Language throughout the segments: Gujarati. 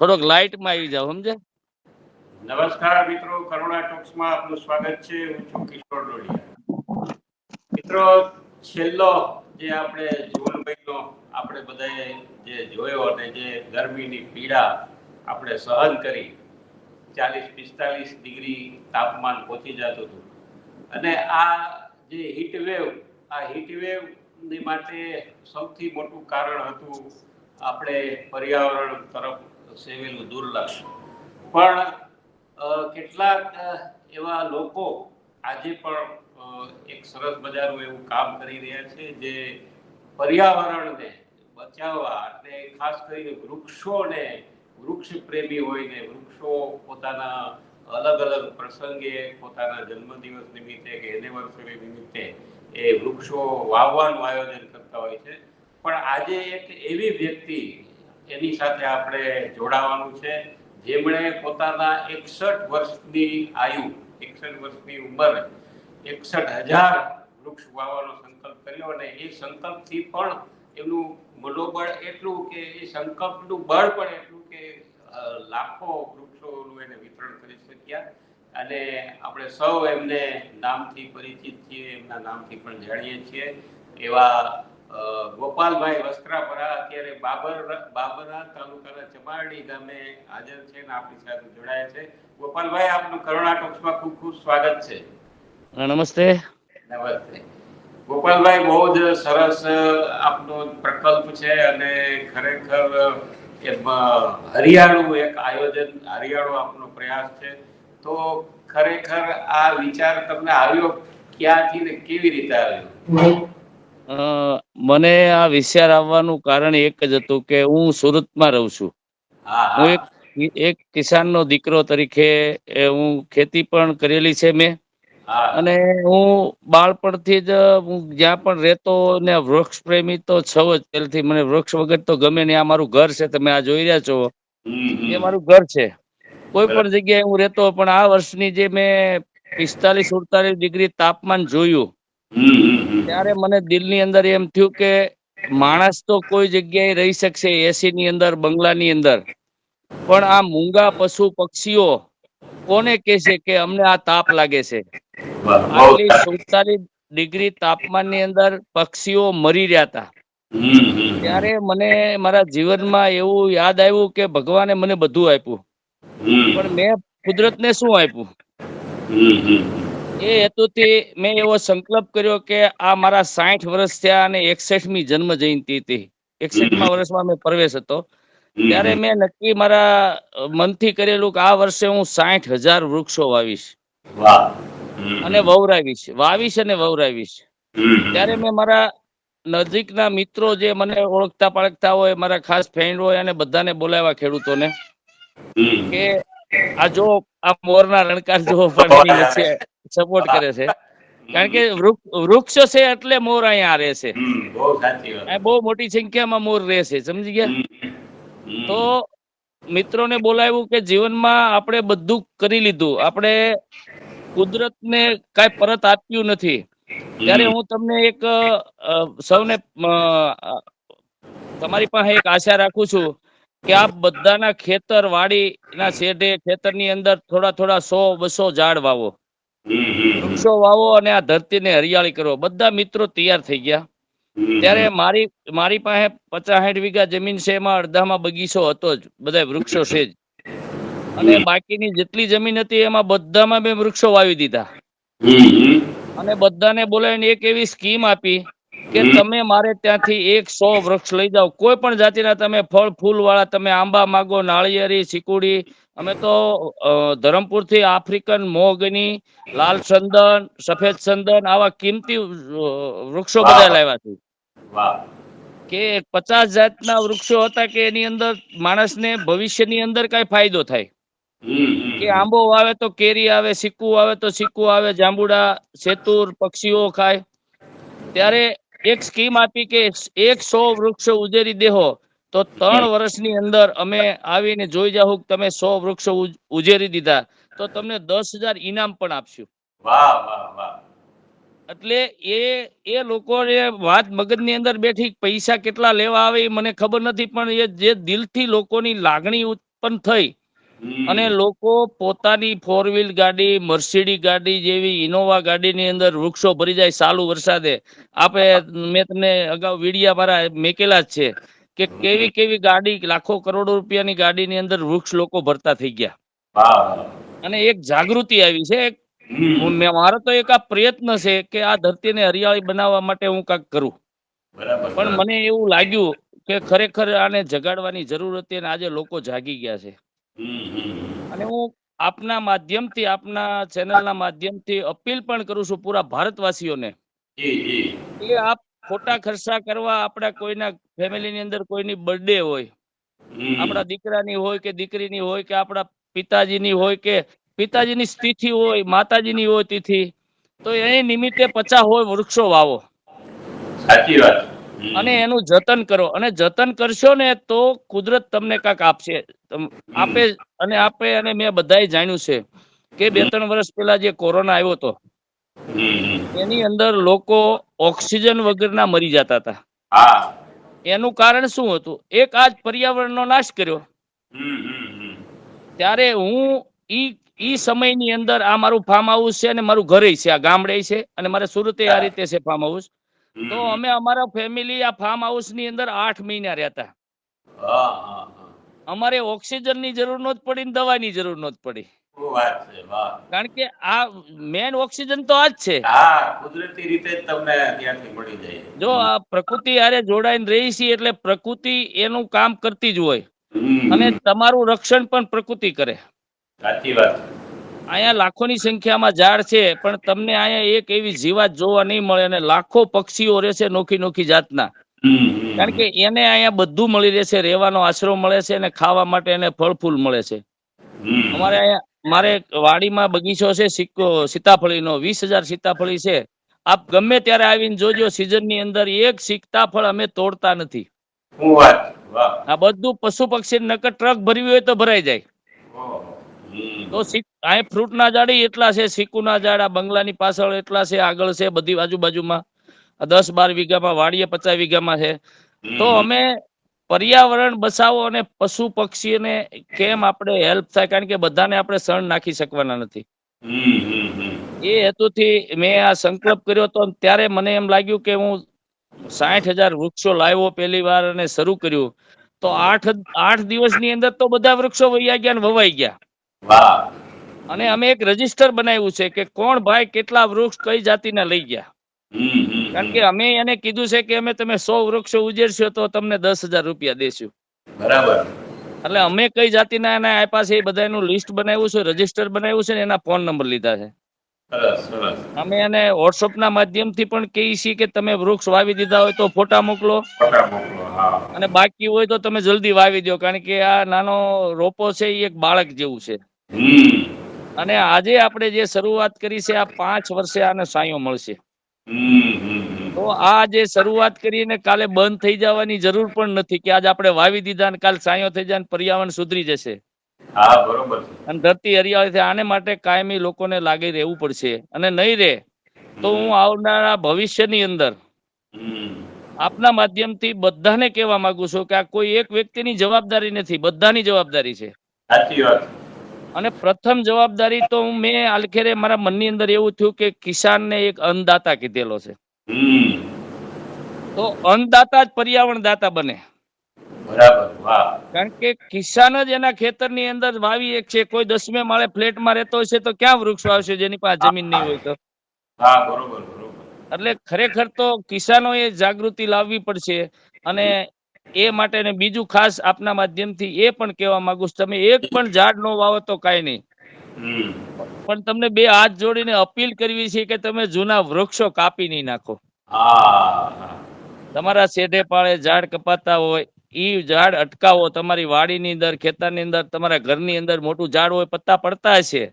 થોડોક લાઇટમાં આવી જાવ સમજે? નમસ્કાર મિત્રો, કરુણા ટોક્સમાં આપનું સ્વાગત છે. હું છું કિશોર ડોડિયા. મિત્રો, છેલ્લો જે આપણે જૂન મહિનો આપણે બધાએ જે જોયો અને જે ગરમીની પીડા આપણે સહન કરી, ચાલીસ પિસ્તાલીસ ડિગ્રી તાપમાન પહોંચી જતું હતું. અને આ જે હીટ વેવ આ હીટ વેવની માટે સૌથી મોટું કારણ હતું આપણે પર્યાવરણ તરફ સેવેલું દુર્લભ પણ કેટલાક એવા લોકો આજે પણ એક સરસ મજાનું એવું કામ કરી રહ્યા છે જે પર્યાવરણને બચાવવા અને ખાસ કરીને વૃક્ષોને વૃક્ષ પ્રેમી હોય ને વૃક્ષો પોતાના અલગ અલગ પ્રસંગે, પોતાના જન્મદિવસ નિમિત્તે કે એનિવર્સરી નિમિત્તે એ વૃક્ષો વાવવાનું આયોજન કરતા હોય છે. પણ આજે એક એવી વ્યક્તિ એની સાથે આપણે જોડાવાનું છે. જેમણે પોતાના એકસઠ વર્ષની આયુ, એકસઠ વર્ષની ઉંમરે એકસઠ હજાર વૃક્ષ વાવવાનો સંકલ્પ કર્યો અને એ સંકલ્પથી પણ એમનું મનોબળ એટલું કે એ સંકલ્પનું બળ પણ એટલું કે લાખો વૃક્ષોનું એને વિતરણ કરી શક્યા. અને આપણે સૌ એમને નામથી પરિચિત છીએ, એમના નામથી પણ જાણીએ છીએ. એવા ગોપાલભાઈ વસ્ત્રાપરા અત્યારે બાબર બાબરા તાલુકાના ચમારડી ગામે હાજર છે અને આપણી સાથે જોડાયા છે. ગોપાલભાઈ આપનું કરુણા ટોક્સમાં ખૂબ ખૂબ સ્વાગત છે. નમસ્તે. નમસ્તે. ગોપાલભાઈ બહુ જ સરસ આપનો પ્રકલ્પ છે અને ખરેખર હરિયાળું એક આયોજન હરિયાળો આપનો પ્રયાસ છે. તો ખરેખર આ વિચાર તમને આવ્યો ક્યાંથી ને કેવી રીતે આવ્યો? મને આ વિચાર આવવાનું કારણ એક જ હતું કે હું સુરતમાં રહું છું. હું એક એક કિસાનનો દીકરો તરીકે હું ખેતી પણ કરેલી છે મેં. અને હું બાળપણથી જ હું જ્યાં પણ રહેતો ને વૃક્ષ પ્રેમી તો છવ જ પહેલથી મને વૃક્ષ વગર તો ગમે નહીં. આ મારું ઘર છે તમે આ જોઈ રહ્યા છો. એ મારું ઘર છે. કોઈ પણ જગ્યાએ હું રહેતો પણ આ વર્ષની જે મેં પિસ્તાલીસ ઉડતાલીસ ડિગ્રી તાપમાન જોયું. ત્યારે મને દિલની અંદર એમ થયું કે માણસ તો કોઈ જગ્યાએ રહી શકશે એસી ની અંદર બંગલાની અંદર. પણ આ મૂંગા પશુ પક્ષીઓ કોને કે છે કે અમને આ તાપ લાગે છે? આટલી. સુડતાલીસ ડિગ્રી તાપમાનની અંદર પક્ષીઓ મરી રહ્યા હતા. ત્યારે મને મારા જીવનમાં એવું યાદ આવ્યું કે ભગવાને મને બધું આપ્યું. પણ મેં કુદરતને શું આપ્યું. એ હેતુથી મેં એવો સંકલ્પ કર્યો કે આ મારા સાઠ વર્ષ થયા અને એકસઠમી જન્મ જયંતિ હતી. એકસઠમા વર્ષમાં મેં પ્રવેશ હતો. ત્યારે મેં નક્કી મારા મનથી કરેલું કે આ વર્ષે હું સાઠ હજાર વૃક્ષો વાવીશ. અને વવરાવીશ. વાવીશ અને વવરાવીશ. ત્યારે મેં મારા નજીકના મિત્રો જે મને ઓળખતા પાળખતા હોય મારા ખાસ ફ્રેન્ડ હોય અને બધાને બોલાવ્યા ખેડૂતોને. કે આ જો આ મોરના રણકાર જો પાણી વચ્ચે સપોર્ટ કરે છે. કારણ કે વૃક્ષ છે એટલે મોર અહીંયા રહે છે. બહુ મોટી સંખ્યામાં મોર રહે છે સમજી ગયા. તો મિત્રોને બોલાવ્યું કે જીવનમાં આપણે બધું કરી લીધું. આપણે કુદરતને કાંઈ પરત આપ્યું નથી. ત્યારે હું તમને એક સૌને તમારી પાસે એક આશા રાખું છું કે આપ બધાના ખેતર વાડીના શેઢે ખેતરની અંદર થોડા થોડા સો બસો ઝાડ વાવો. વૃક્ષો વાવો અને આ ધરતીને હરિયાળી કરો. બધા મિત્રો તૈયાર થઈ ગયા. ત્યારે મારી મારી પાસે પચાસ સાઠ વીઘા જમીન છે એમાં અડધામાં બગીચો હતો જ. બધા વૃક્ષો છે જ. અને બાકીની જેટલી જમીન હતી એમાં બધામાં મેં વૃક્ષો વાવી દીધા. અને બધાને બોલાવીને એક એવી સ્કીમ આપી કે તમે મારે ત્યાંથી એક સો વૃક્ષ લઈ જાઓ. કોઈ પણ જાતિના તમે ફળ ફૂલ વાળા તમે આંબા માગો નાળિયેરી ચીકુડી અમે તો ધરમપુરથી આફ્રિકન મોગની લાલ ચંદન સફેદ ચંદન આવા કિંમતી વૃક્ષો બધા લાવ્યા છે. કે પચાસ જાતના વૃક્ષો હતા કે એની અંદર માણસને ભવિષ્યની અંદર કઈ ફાયદો થાય. કે આંબો આવે તો કેરી આવે સિક્કુ આવે તો સિક્કુ આવે જાંબુડા સેતુર પક્ષીઓ ખાય ત્યારે એક સ્કીમ આપી કે એક સો વૃક્ષો ઉજેરી દેહો તો ત્રણ વર્ષની અંદર અમે આવીને જોઈ જાઉં તમે સો વૃક્ષો ઉજેરી દીધા. તો તમને દસ હજાર ઇનામ પણ આપશું. એટલે એ એ લોકોને વાત મગજની અંદર બેઠી પૈસા કેટલા લેવા આવે એ મને ખબર નથી પણ એ જે દિલથી લોકોની લાગણી ઉત્પન્ન થઈ અને લોકો પોતાની ફોર વ્હીલ ગાડી મર્સિડી ગાડી જેવી ઇનોવા ગાડીની અંદર વૃક્ષો ભરી જાય ચાલુ વરસાદે. આપણે મેં તમને અગાઉ વિડિયા મારા મેકેલા જ છે. કે કેવી કેવી ગાડી લાખો કરોડો રૂપિયાની ગાડીની અંદર વૃક્ષ લોકો ભરતા થઈ ગયા. અને એક જાગૃતિ આવી છે. મારો તો એક આ પ્રયત્ન છે કે આ ધરતીને હરિયાળી બનાવવા માટે હું કાંઈક કરું. પણ મને એવું લાગ્યું કે ખરેખર આને જગાડવાની જરૂર હતી અને આજે લોકો જાગી ગયા છે. અને હું આપના માધ્યમથી આપના ચેનલના માધ્યમથી અપીલ પણ કરું છું પૂરા ભારતવાસીઓને કે આપ ખોટા ખર્ચા કરવા આપણા કોઈના ફેમિલીની અંદર કોઈની બર્થડે હોય. આપણા દીકરાની હોય કે દીકરીની હોય કે આપણા પિતાજીની હોય કે પિતાજીની તિથિ હોય માતાજીની હોય તિથિ તો એ નિમિત્તે પચાસ હોય વૃક્ષો વાવો. સાચી વાત. અને એનું જતન કરો. અને જતન કરશો ને તો કુદરત તમને કાંઈક આપશે. આપે અને આપે અને મેં બધાએ જાણ્યું છે કે બે ત્રણ વર્ષ પહેલા જે કોરોના આવ્યો હતો. એની અંદર લોકો ઓક્સિજન વગરના મરી જતા હતા. એનું કારણ શું હતું? એક આજ પર્યાવરણનો નાશ કર્યો. ત્યારે હું ઈ ઈ સમયની અંદર આ મારું ફાર્મ હાઉસ છે અને મારું ઘરે છે આ ગામડે છે અને મારે સુરતે આ રીતે છે ફાર્મ હાઉસ તો અમે અમારા ફેમિલી આ ફાર્મ હાઉસની અંદર આઠ મહિના રહેતા અમારે ઓક્સિજનની જરૂર નહોતી પડી ને દવાની જરૂર નહોતી પડી. કારણ કે આ મેન ઓક્સિજન તો આ જ છે. હા કુદરતી રીતે જ તમને ત્યાંથી મળી જાય જો આ પ્રકૃતિ આરે જોડાઈને રહી છે એટલે પ્રકૃતિ એનું કામ કરતી જ હોય. અને તમારું રક્ષણ પણ પ્રકૃતિ કરે. સાચી વાત. અહીંયા લાખોની સંખ્યામાં ઝાડ છે પણ તમને અહીંયા એક એવી જીવાત જોવા નહીં મળે અને લાખો પક્ષીઓ રહેશે નોખી નોખી જાતના. કારણ કે એને અહીંયા બધું મળી રહેશે રહેવાનો આશરો મળે છે અને ખાવા માટે એને ફળ ફૂલ મળે છે. અમારે અહીંયા મારે વાડીમાં બગીચો છે સિક્કો સીતાફળીનો. વીસ હજાર સીતાફળી છે. આપ ગમે ત્યારે આવીને જોજો ની અંદર એક સીતાફળ અમે તોડતા નથી. આ બધું પશુ પક્ષી નકર ટ્રક ભરવી હોય તો ભરાઈ જાય. તો અહીં ફ્રૂટ ના ય એટલા છે ચીકુના ઝાડ આ બંગલાની પાછળ એટલા છે આગળ છે બધી આજુબાજુમાં. દસ બાર વીઘામાં વાડીએ પચાસ વીઘામાં છે. તો અમે પર્યાવરણ બચાવો અને પશુ પક્ષીને કેમ આપણે હેલ્પ થાય? કારણ કે બધાને આપણે શરણ નાખી શકવાના નથી. એ હેતુથી મેં આ સંકલ્પ કર્યો હતો ત્યારે મને એમ લાગ્યું કે હું સાઠ હજાર વૃક્ષો લાવ્યો પહેલી વાર અને શરૂ કર્યું. તો આઠ આઠ દિવસની અંદર તો બધા વૃક્ષો વૈયા ગયા અને વવાઈ ગયા. વાહ. અને અમે એક રજિસ્ટર બનાવ્યું છે કે કોણ ભાઈ કેટલા વૃક્ષ કઈ જાતિના લઈ ગયા. કારણ કે અમે એને કીધું છે કે અમે તમે સો વૃક્ષો ઉજેરશો તો તમને દસ હજાર રૂપિયા દેશું. બરાબર. એટલે અમે કઈ જાતિના એના આપ્યા છે એ બધાનું લિસ્ટ બનાવ્યું છે રજિસ્ટર બનાવ્યું છે ને એના ફોન નંબર લીધા છે. અમે એને અમે એને માધ્યમ માધ્યમથી પણ કહીએ છીએ કે તમે વૃક્ષ વાવી દીધા હોય તો ફોટા મોકલો. અને બાકી હોય તો તમે જલ્દી વાવી દો કારણ કે આ નાનો રોપો છે એ એક બાળક જેવું છે. અને આજે આપણે જે શરૂઆત કરી છે આ પાંચ વર્ષે આને સાયો મળશે. તો આ જે શરૂઆત કરીને કાલે બંધ થઈ જવાની જરૂર પણ નથી કે આજે આપણે વાવી દીધા ને કાલ સાયો થઈ જાય પર્યાવરણ સુધરી જશે. હા બરોબર અને ધરતી હરિયાળી છે આને માટે કાયમી લોકોને લાગી રહેવું પડશે. અને નહીં રહે તો હું આવનારા ભવિષ્યની અંદર. આપના માધ્યમથી બધાને કહેવા માંગુ છું કે આ કોઈ એક વ્યક્તિની જવાબદારી નથી બધાની જવાબદારી છે. સાચી વાત અને પ્રથમ જવાબદારી તો મેં આલખેરે મારા મનની અંદર એવું થયું કે કિસાનને એક અન્નદાતા કીધેલો છે. તો અન્નદાતા જ પર્યાવરણ દાતા બને. બરાબર કારણ કે કિસાન જ એના ખેતરની અંદર વાવી એક છે કોઈ દસમે માળે ફ્લેટમાં રહેતો હશે તો ક્યાં વૃક્ષ વાવશે જેની પાસે જમીન નહીં હોય તો? એટલે ખરેખર તો કિસાનોએ જાગૃતિ લાવવી પડશે અને એ માટે ને બીજું ખાસ આપના માધ્યમથી એ પણ કહેવા માંગુ છું તમે એક પણ ઝાડ નો વાવો તો કાંઈ નહીં. પણ તમને બે હાથ જોડીને અપીલ કરવી છે કે તમે જૂના વૃક્ષો કાપી નહીં નાખો. તમારા શેઢે પાળે ઝાડ કપાતા હોય ઈ ઝાડ અટકાવો તમારી વાડીની અંદર ખેતરની અંદર તમારા ઘરની અંદર મોટું ઝાડ હોય પત્તા પડતા હશે.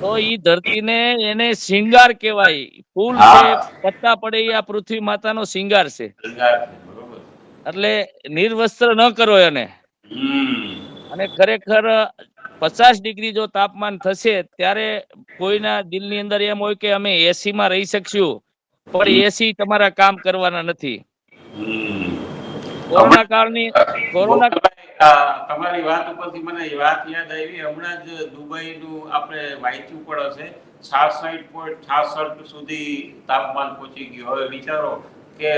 તો ઈ ધરતીને એને શિંગાર કહેવાય. ફૂલ છે પત્તા પડે એ આ પૃથ્વી માતાનો શિંગાર છે. શૃંગાર છે, બરોબર એટલે નિર્વસ્ત્ર ન કરો એને. અને ખરેખર પચાસ ડિગ્રી જો તાપમાન થશે ત્યારે કોઈના દિલની અંદર એમ હોય કે અમે એસી માં રહી શકશું પણ એસી તમારા કામ કરવાના નથી. કોરોના કાળની કોરોના તમારી વાત ઉપરથી મને એ વાત યાદ આવી. હમણાં જ દુબઈ નું આપણે વાંચ્યું પણ હશે છાસઠ પોઈન્ટ છાસઠ સુધી તાપમાન પહોંચી ગયું. હવે વિચારો કે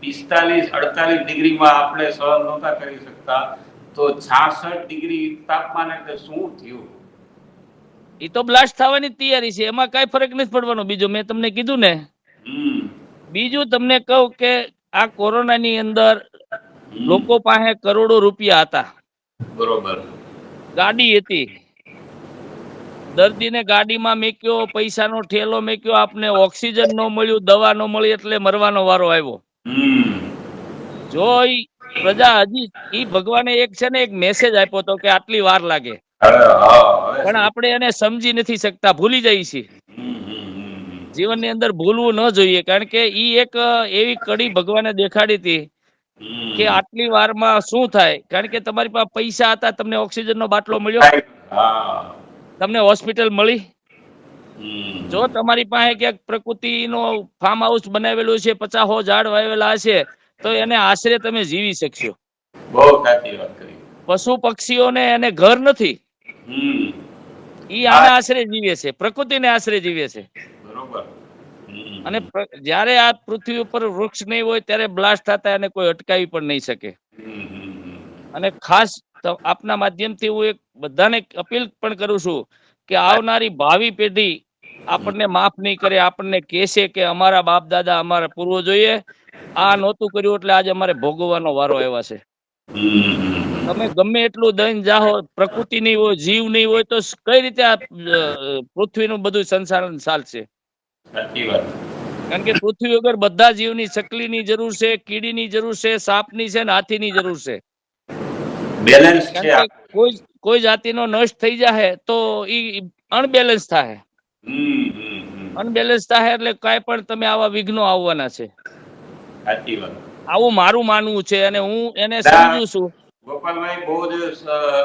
પિસ્તાલીસ અડતાલીસ ડિગ્રીમાં આપણે સહન નહોતા કરી શકતા. તો છાસઠ ડિગ્રી તાપમાન એટલે શું થયું? એ તો બ્લાસ્ટ થવાની તૈયારી છે. એમાં કઈ ફરક નથી પડવાનો. બીજો મેં તમને કીધું ને. બીજું તમને કહું કે આ કોરોનાની અંદર લોકો પાસે કરોડો રૂપિયા હતા. બરોબર. ગાડી હતી. દર્દીને ગાડીમાં મેક્યો પૈસાનો ઠેલો મેક્યો આપને ઓક્સિજન ન મળ્યું દવા ન મળી એટલે મરવાનો વારો આવ્યો. જો પ્રજા હજી ઈ ભગવાને એક છે ને એક મેસેજ આપ્યો હતો કે આટલી વાર લાગે. પણ આપણે એને સમજી નથી શકતા ભૂલી જઈએ છીએ. જીવનની અંદર ભૂલવું ન જોઈએ કારણ કે ઈ એક એવી કડી ભગવાને દેખાડી હતી કે આટલી વારમાં શું થાય? કારણ કે તમારી પાસે પૈસા હતા તમને ઓક્સિજન નો બાટલો મળ્યો? તમને હોસ્પિટલ મળી. જો તમારી પાસે ક્યાંક પ્રકૃતિનો ફાર્મ હાઉસ બનાવેલું છે પચાસો ઝાડ વાવેલા હશે તો એને આશરે તમે જીવી શકશો. બહુ સાચી વાત કરી. પશુ પક્ષીઓને એને ઘર નથી. ઈ આને આશરે જીવે છે પ્રકૃતિને આશરે જીવે છે. બરોબર. અને જ્યારે આ પૃથ્વી ઉપર વૃક્ષ નહીં હોય ત્યારે બ્લાસ્ટ થતા એને કોઈ અટકાવી પણ નહીં શકે. અને ખાસ આપના માધ્યમથી હું એક બધાને અપીલ પણ કરું છું કે આવનારી ભાવિ પેઢી આપણને માફ નહીં કરે આપણને કહેશે કે અમારા બાપ દાદા અમારા પૂર્વજોએ આ નહોતું કર્યું એટલે આજે અમારે ભોગવવાનો વારો આવ્યા છે. તમે ગમે એટલું દઈને જાહો પ્રકૃતિ નહીં હોય જીવ નહીં હોય તો કઈ રીતે આ પૃથ્વીનું બધું સંસારણ ચાલશે? કારણ કે પૃથ્વી વગર બધા જીવની ચકલીની જરૂર છે કીડીની જરૂર છે સાપની છે ને હાથીની જરૂર છે. બેલેન્સ છે કોઈ કોઈ જાતિનો નષ્ટ થઈ જાય તો ઈ અનબેલેન્સ થાય. અનબેલેન્સ થાય એટલે કાંઈ પણ તમે આવા વિઘ્નો આવવાના છે. આવું મારું માનવું છે અને હું એને સમજુ છું. ગોપાલભાઈ બહુ જ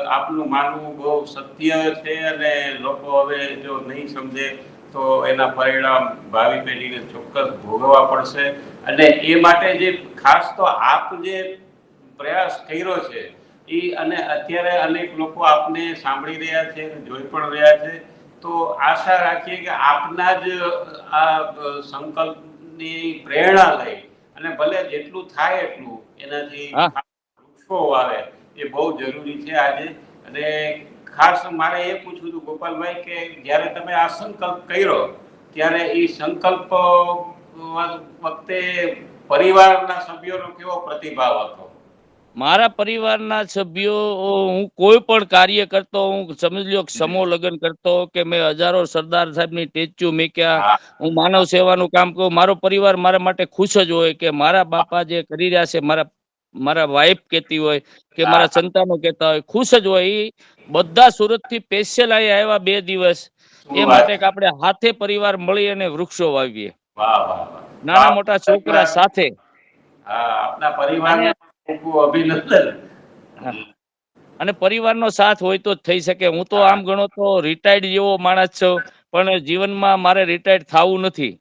આપનું માનવું બહુ સત્ય છે અને લોકો હવે જો નહીં સમજે તો એના પરિણામ ભાવિ પેઢીને ચોક્કસ ભોગવવા પડશે. અને એ માટે જે ખાસ તો આપ જે પ્રયાસ કર્યો છે એ અને અત્યારે અનેક લોકો આપને સાંભળી રહ્યા છે જોઈ પણ રહ્યા છે. તો આશા રાખીએ કે આપના જ આ સંકલ્પની પ્રેરણા લઈ અને ભલે જેટલું થાય એટલું એનાથી વૃક્ષો વાવે એ બહુ જરૂરી છે આજે. અને ખાસ મારે એ પૂછવું હતું ગોપાલભાઈ કે જ્યારે તમે આ સંકલ્પ કર્યો ત્યારે એ સંકલ્પ વખતે પરિવારના સભ્યોનો કેવો પ્રતિભાવ હતો? મારા પરિવારના સભ્યો હું કોઈ પણ કાર્ય કરતો હું સમજી લ્યો સમો લગ્ન કરતો કે મેં હજારો સરદાર સાહેબની ટેચ્યુ મેક્યા હા, માનવ સેવાનું કામ કરું મારો પરિવાર મારા માટે ખુશ જ હોય કે મારા બાપા જે કરી રહ્યા છે મારા મારા વાઈફ કહેતી હોય કે મારા સંતાનો કહેતા હોય ખુશ જ હોય. ઈ બધા સુરતથી સ્પેશિયલ અહીંયા આવ્યા બે દિવસ. એ માટે કે આપણે હાથે પરિવાર મળી અને વૃક્ષો વાવીએ. નાના મોટા છોકરા સાથે. આપના પરિવારને અભિનંદન. અને પરિવારનો સાથ હોય તો થઈ શકે. હું તો આમ ગણો તો રિટાયર્ડ જેવો માણસ છું પણ જીવનમાં મારે રિટાયર્ડ થવું નથી.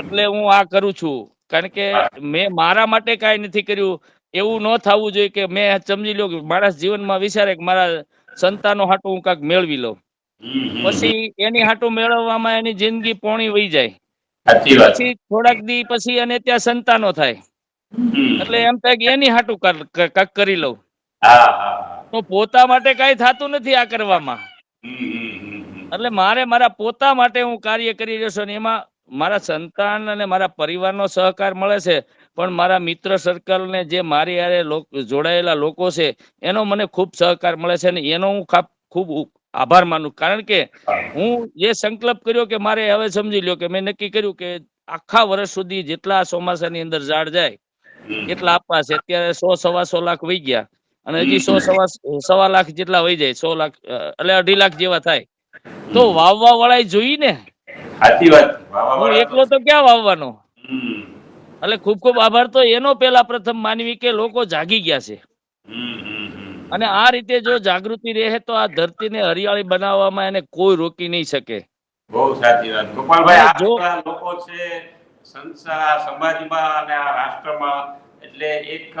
એટલે હું આ કરું છું. કારણ કે મેં મારા માટે કાંઈ નથી કર્યું. એવું ન થવું જોઈએ કે મેં સમજી લો કે માણસ જીવનમાં વિચારે કે મારા સંતાનો હાટું હું કાંઈક મેળવી લઉં. પછી એની હાટું મેળવવામાં એની જિંદગી પોણી વહી જાય. પછી થોડાક દી પછી અને ત્યાં સંતાનો થાય. એટલે એમ થાય કે એની હાટું કાંઈક કરી લઉં. તો પોતા માટે કઈ થતું નથી આ કરવામાં. એટલે મારે મારા પોતા માટે હું કાર્ય કરી રહ્યો છું એમાં મારા સંતાન અને મારા પરિવારનો સહકાર મળે છે પણ મારા મિત્ર સર્કલ ને જે મારી યારે જોડાયેલા લોકો છે એનો મને ખૂબ સહકાર મળે છે અને એનો હું ખૂબ આભાર માનું. કારણ કે હું જે સંકલ્પ કર્યો કે મારે હવે સમજી લ્યો કે મેં નક્કી કર્યું કે આખા વર્ષ સુધી જેટલા ચોમાસાની અંદર ઝાડ જાય એટલા આપવા છે? અત્યારે સો સવા સો લાખ વહી ગયા. અને હજી સો સવા સવા લાખ જેટલા વહી જાય સો લાખ એટલે અઢી લાખ જેવા થાય. તો વાવવા વાળા જોઈ ને? સાચી વાત. હું એકલો તો ક્યાં વાવવાનો. એટલે ખૂબ ખૂબ આભાર. તો એનો પેલા પ્રથમ માનવી કે લોકો જાગી ગયા છે. અને આ રીતે જો જાગૃતિ રહે તો આ ધરતીને હરિયાળી બનાવવામાં એને કોઈ રોકી નહીં શકે. બહુ સાચી વાત. ગોપાલભાઈ આ લોકો છે સંસાર સમાજમાં અને આ રાષ્ટ્રમાં. એટલે એક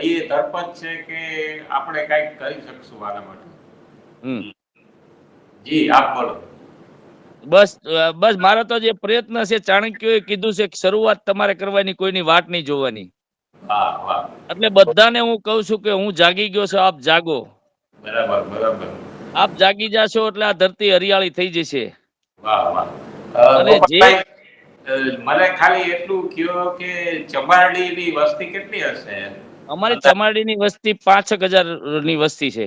એ ધરપત છે કે આપણે કંઈક કરી શકશું આના માટે. જી આપ બોલો. બસ બસ મારો તો જે પ્રયત્ન છે ચાણક્યોએ કીધું છે કે શરૂઆત તમારે કરવાની કોઈની વાટ નહીં જોવાની. એટલે બધાને હું કહું છું કે હું જાગી ગયો છું આપ જાગો. બરાબર બરાબર. આપ જાગી જાશો એટલે આ ધરતી હરિયાળી થઈ જશે. વાહ વાહ. અને જે- મને ખાલી એટલું કયો કે ચમારડીની વસ્તી કેટલી હશે? અમારી ચમાડીની વસ્તી પાંચક હજારની વસ્તી છે.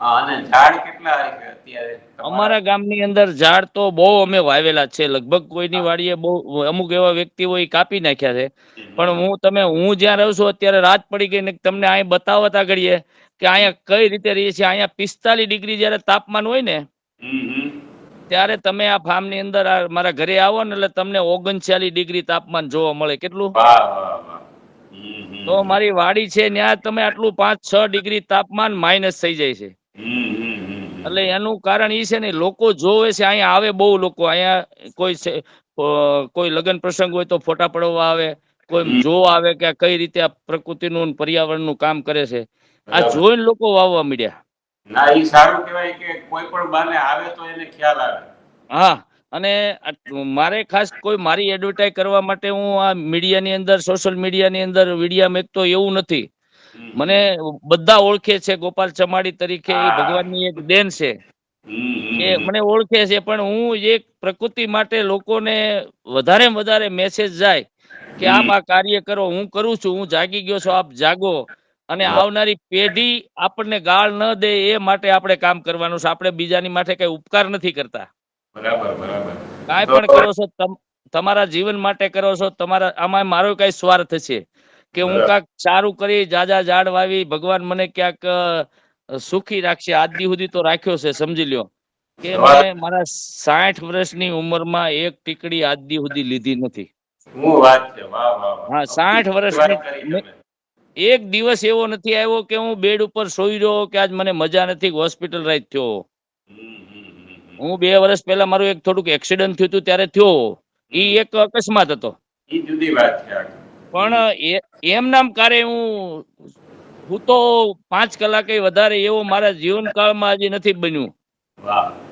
અને ઝાડ કેટલા અત્યારે અમારા ગામની અંદર ઝાડ તો બહુ અમે વાવેલા છે. લગભગ કોઈની વાડીએ બહુ અમુક એવા વ્યક્તિઓ ઈ કાપી નાખ્યા છે. પણ હું તમે હું જ્યાં રહું છું અત્યારે રાત પડી ગઈ ને તમને અહીં બતાવતા ઘડીએ કે અહીંયા કઈ રીતે રહીએ છીએ અહીંયા પિસ્તાલીસ ડિગ્રી જયારે તાપમાન હોય ને. ત્યારે તમે આ ફાર્મની અંદર મારા ઘરે આવો ને એટલે તમને ઓગણચાલીસ ડિગ્રી તાપમાન જોવા મળે. કેટલું. તો મારી વાડી છે ત્યાં તમે આટલું પાંચ છ ડિગ્રી તાપમાન માઇનસ થઈ જાય છે. એટલે એનું કારણ એ છે ને લોકો જોવે છે અહીંયા આવે બહુ લોકો. અહીંયા કોઈ કોઈ લગ્ન પ્રસંગ હોય તો ફોટા પડવા આવે કોઈ. જોવા આવે કે કઈ રીતે આ પ્રકૃતિનું ને પર્યાવરણનું કામ કરે છે. આ જોઈને લોકો વાવવા મળ્યા ના એ સારું કહેવાય કે કોઈ પણ બાને આવે તો એને ખ્યાલ આવે. હા અને મારે ખાસ કોઈ મારી એડવર્ટાઇઝ કરવા માટે હું આ મીડિયાની અંદર સોશિયલ મીડિયાની અંદર વિડીયા મેકતો એવું નથી. મને બધા ઓળખે છે ગોપાલ ચમાડી તરીકે એ. ભગવાનની એક દેન છે. કે મને ઓળખે છે પણ હું એક પ્રકૃતિ માટે લોકોને વધારે ને વધારે મેસેજ જાય કે આપ આ કાર્ય કરો હું કરું છું હું જાગી ગયો છું આપ જાગો. અને આવનારી પેઢી આપણને ગાળ ન દે એ માટે આપણે કામ કરવાનું છે. આપણે બીજાની માટે કઈ ઉપકાર નથી કરતા. બરાબર બરાબર. કાંઈ પણ કરો છો તમારા જીવન માટે કરો છો તમારા આમાં મારો કઈ સ્વાર્થ છે કે હું કાંક સારું કરી જાજા ઝાડ વાવી ભગવાન મને ક્યાંક સુખી રાખશે. આજ દી સુધી તો રાખ્યો છે સમજી લ્યો. કે મેં મારા સાઠ વર્ષની ઉંમરમાં એક ટીકડી આજ દી સુધી લીધી નથી. હું વાત છે? વાહ વાહ વાહ. હા, 60 વર્ષની. એક દિવસ એવો નથી આવ્યો કે હું બેડ ઉપર સોઈ રહ્યો કે આજ મને મજા નથી હોસ્પિટલ રાઈટ થયો. હું બે વર્ષ પહેલા મારું એક થોડુંક એક્સિડન્ટ થયું હતું ત્યારે થયો. એ એક અકસ્માત હતો. જુદી વાત છે પણ એમ નામ કારે હું હું તો પાંચ કલાકે વધારે એવો મારા જીવનકાળમાં હજી નથી બન્યું.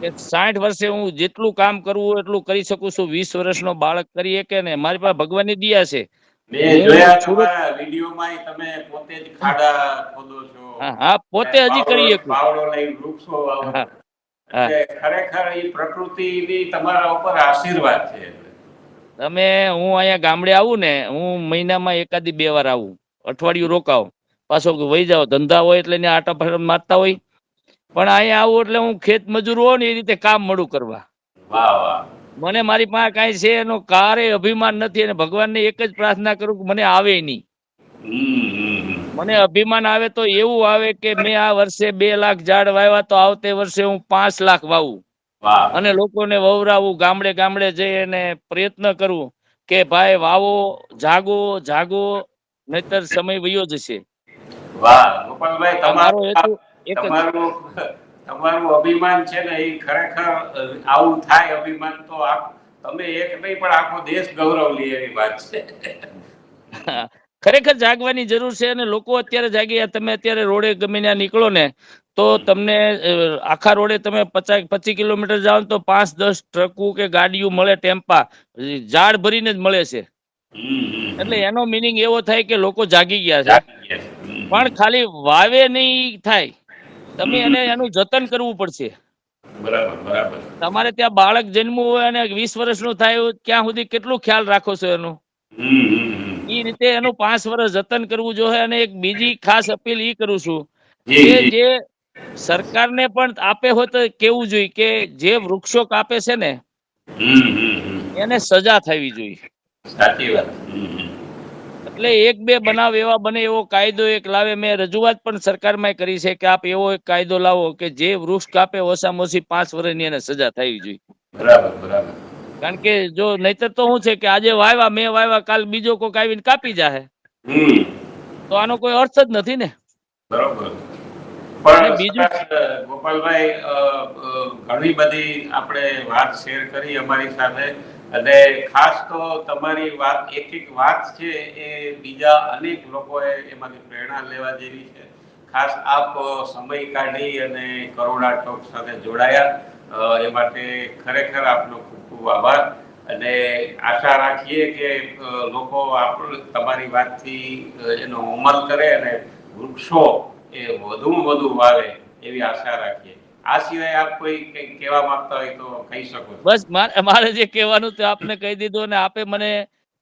કે સાઠ વર્ષે હું જેટલું કામ કરવું એટલું કરી શકું છું. વીસ વર્ષનો બાળક કરીએ કે ને. મારી પાસે ભગવાનની દિયા છે. મેં જોયા તમારા વિડીયોમાં તમે પોતે જ ખાડા ખોદો છો. હા હા પોતે હજી કરી શકું પાવડો વૃક્ષો વાવો ખરેખર એ પ્રકૃતિની તમારા ઉપર આશીર્વાદ છે. તમે હું અહીંયા ગામડે આવું ને હું મહિનામાં એકાદી બે વાર આવું. અઠવાડિયું રોકાવ. પાછો વહી જાવ. ધંધા હોય એટલે આટા ફાટા મારતા હોય. પણ અહીંયા આવું એટલે હું ખેત મજૂર હોઉં ને એ રીતે કામ મળું કરવા. વાહ વાહ. મને મારી પાસે કઈ છે એનો કારે અભિમાન નથી અને ભગવાનને એક જ પ્રાર્થના કરું કે મને આવે નહીં. મને અભિમાન આવે તો એવું આવે કે મેં આ વર્ષે બે લાખ ઝાડ વાવ્યા તો આવતે વર્ષે હું પાંચ લાખ વાવું. અને લોકોને વવરાવું ગામડે ગામડે જઈ અને પ્રયત્ન કરું કે ભાઈ વાવો જાગો જાગો નહીતર સમય વયો જશે. વાહ. ગોપાલભાઈ તમારો હેતુ તમારું તમારું અભિમાન છે ને એ ખરેખર આવું થાય અભિમાન તો આપ તમે એક નહીં પણ આખો દેશ ગૌરવ લે એવી વાત છે. ખરેખર જાગવાની જરૂર છે અને લોકો અત્યારે જાગી તમે અત્યારે રોડે ગમે ત્યાં નીકળો ને તો તમને આખા રોડે તમે પચાસ પચીસ કિલોમીટર જાઓ તો પાંચ દસ ટ્રકો કે ગાડીઓ મળે ટેમ્પા ઝાડ ભરીને જ મળે છે. એટલે એનો મિનિંગ એવો થાય કે લોકો જાગી ગયા છે. પણ ખાલી વાવે નહીં થાય. તમે એને એનું જતન કરવું પડશે. બરાબર બરાબર. તમારે ત્યાં બાળક જન્મવું હોય અને વીસ વર્ષનું થાય ક્યાં સુધી કેટલું ખ્યાલ રાખો છો એનું. એ રીતે એનું પાંચ વર્ષ જતન કરવું જોઈએ અને એક બીજી ખાસ અપીલ એ કરું છું કે જી. સરકારને પણ આપે હોય તો કેવું જોઈએ કે જે વૃક્ષો કાપે છે ને. એને સજા થવી જોઈએ. સાચી વાત. એટલે એક બે બનાવ એવા બને એવો કાયદો એક લાવે. મેં રજૂઆત પણ સરકારમાં કરી છે કે આપ એવો એક કાયદો લાવો કે જે વૃક્ષ કાપે ઓછામાં ઓછી પાંચ વર્ષની એને સજા થવી જોઈએ. બરાબર બરાબર. કારણ કે જો નહીતર તો શું છે કે આજે વાવ્યા મેં વાવ્યા કાલ બીજો કોઈક આવીને કાપી જાહે. તો આનો કોઈ અર્થ જ નથી ને. બરાબર. પણ બીજું- ગોપાલભાઈ ઘણી બધી આપણે વાત શેર કરી અમારી સાથે. અને ખાસ તો તમારી વાત એક એક વાત છે એ બીજા અનેક લોકોએ એમાંથી પ્રેરણા લેવા જેવી છે. ખાસ આપ સમય કાઢી અને કરોડા ટોક સાથે જોડાયા. એ માટે ખરેખર આપનો ખૂબ ખૂબ આભાર. અને આશા રાખીએ કે લોકો આપણ તમારી વાતથી એનો અમલ કરે અને વૃક્ષો એ વધુમાં વધુ વાવે એવી આશા રાખીએ. આ સિવાય આપ કોઈ કંઈક કહેવા માંગતા હોય તો કહી શકો બસ મારે મારે જે કહેવાનું તે આપને કહી દીધું અને આપે મને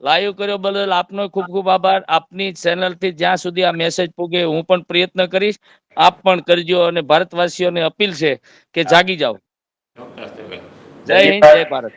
લાઈવ કર્યો બદલ આપનો ખૂબ ખૂબ આભાર. આપની ચેનલથી જ્યાં સુધી આ મેસેજ પૂગે હું પણ પ્રયત્ન કરીશ. આપ પણ કરજો અને ભારતવાસીઓને અપીલ છે કે જાગી જાઓ. જય હિન્દ જય ભારત.